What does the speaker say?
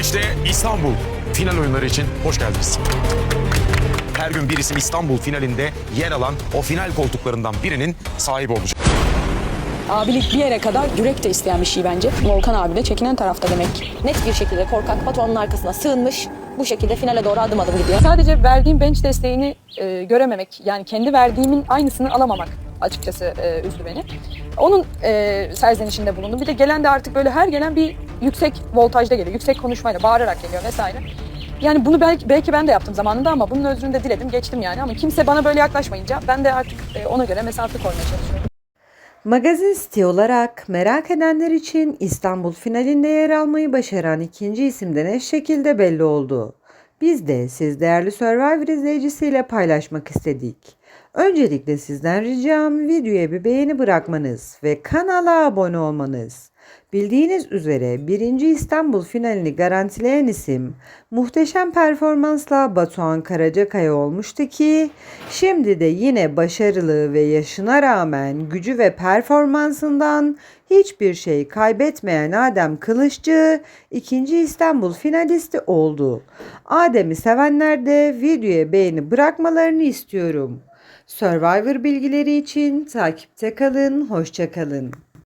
Güreşte İstanbul final oyunları için hoş geldiniz. Her gün bir isim İstanbul finalinde yer alan o final koltuklarından birinin sahibi olacak. Abilik bir yere kadar yürek de isteyen bir şey bence. Volkan abi de çekinen tarafta demek. net bir şekilde korkak patronun arkasına sığınmış. Bu şekilde finale doğru adım adım gidiyor. Sadece verdiğim bench desteğini e, görememek, yani kendi verdiğimin aynısını alamamak açıkçası e, üzdü beni. Onun e, serzenişinde bulundum. Bir de gelen de artık böyle her gelen bir yüksek voltajda geliyor. Yüksek konuşmayla, bağırarak geliyor vesaire. Yani bunu belki, belki ben de yaptım zamanında ama bunun özrünü de diledim, geçtim yani. Ama kimse bana böyle yaklaşmayınca ben de artık e, ona göre mesafe koymaya çalışıyorum. Magazin City olarak merak edenler için İstanbul finalinde yer almayı başaran ikinci isim de ne şekilde belli oldu. Biz de siz değerli Survivor izleyicisiyle paylaşmak istedik. Öncelikle sizden ricam videoya bir beğeni bırakmanız ve kanala abone olmanız. Bildiğiniz üzere 1. İstanbul finalini garantileyen isim muhteşem performansla Batuhan Karacakaya olmuştu ki şimdi de yine başarılı ve yaşına rağmen gücü ve performansından hiçbir şey kaybetmeyen Adem Kılıççı 2. İstanbul finalisti oldu. Adem'i sevenler de videoya beğeni bırakmalarını istiyorum. Survivor bilgileri için takipte kalın, hoşça kalın.